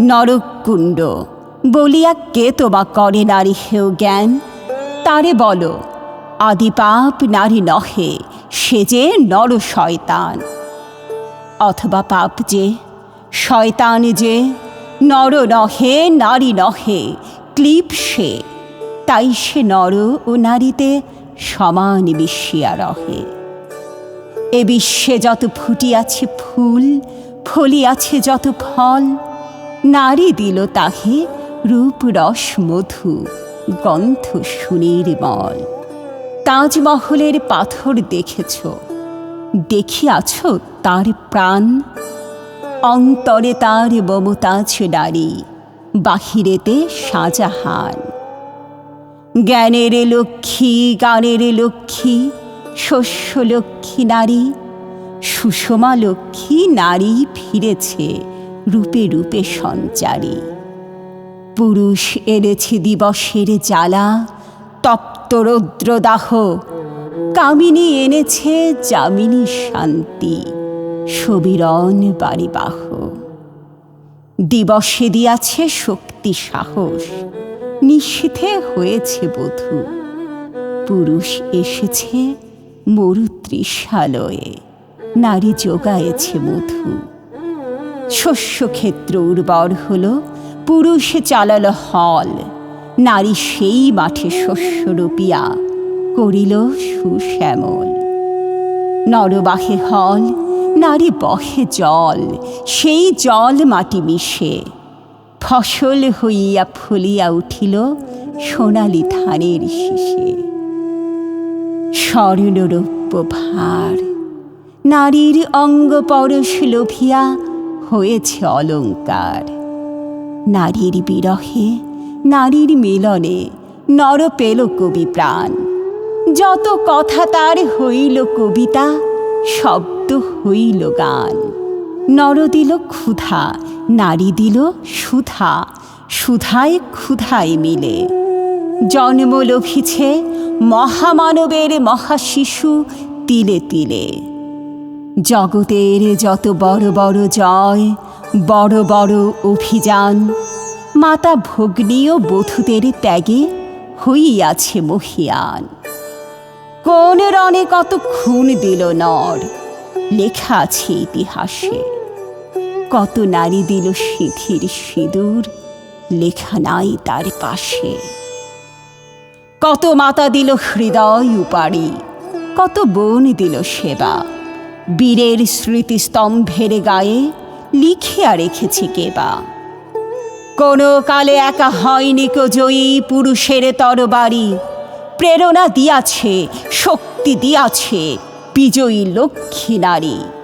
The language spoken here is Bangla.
নরকুণ্ড, বলিয়া কে তোবা করে নারী হেউ জ্ঞান? তারে বলো, আদি পাপ নারী নহে, সে যে নর শয়তান। অথবা পাপ যে, শয়তান যে, নর নহে, নারী নহে, ক্লিপ সে, তাই সে নর ও নারীতে সমান মিশিয়া রহে। এ বিশ্বে যত ফুটিয়াছে ফুল, ফলিয়াছে যত ফল নারী দিল তাহে রূপ রস মধু, গন্ধ সুনির্মল তাজমহলের পাথর দেখেছ, দেখিয়াছ তার প্রাণ? অন্তরে তার মমতাজ নারী, বাহিরেতে শাহজাহান। জ্ঞানের লক্ষ্মী, গানের লক্ষ্মী শস্য লক্ষ্মী নারী, সুষমা লক্ষ্মী নারী ফিরেছে রূপে রূপে সঞ্চারী। পুরুষ এনেছে দিবসের জ্বালা, তপ্ত রৌদ্রদাহ। কামিনী এনেছে যামিনী শান্তি, সবিরণ বাড়িবাহ দিবসে দিয়াছে শক্তি সাহস নিষিধে হয়েছে বধূ। পুরুষ এসেছে মরু ত্রিশালয়ে নারী যোগায়েছে মধু। শস্যক্ষেত্র উর্বর হল, পুরুষে চালাল হল, নারী সেই মাঠে শস্য রুপিয়া, করিল সুশ্যামল। নরবাহে হল, নারী বহে জল, সেই জল মাটি মিশে। ফসল হইয়া ফুলিয়া উঠিল সোনালি ধানের শীষে। স্বর্ণরৌপ্য ভার, নারীর অঙ্গ পরশ লোভিয়া হয়েছে অলঙ্কার। নারীর বিরহে, নারীর মিলনে নর পেল কবি প্রাণ। যত কথা তার হইল কবিতা, শব্দ হইল গান। নর দিল ক্ষুধা, নারী দিল সুধা, সুধায় ক্ষুধায় মিলে। জন্ম লভিছে মহামানবের মহাশিশু তিলে তিলে। জগতের যত বড় বড় জয়, বড় বড় অভিযান, মাতা ভগ্নীয় বধূদের ত্যাগে হইয়াছে মহিয়ান। কোন রণে কত খুন দিল নর, লেখা আছে ইতিহাসে। কত নারী দিল সিঁথির সিঁদুর, লেখা নাই তার পাশে। কত মাতা দিল হৃদয় উপাড়ি, কত বোন দিল সেবা। বীরের স্মৃতিস্তম্ভের গায়ে লিখিয়া রেখেছি কেবা কোনো কালে একা হয়নি জয়ী পুরুষের তরবারি। প্রেরণা দিয়াছে, শক্তি দিয়াছে, বিজয়ী লক্ষ্মী নারী।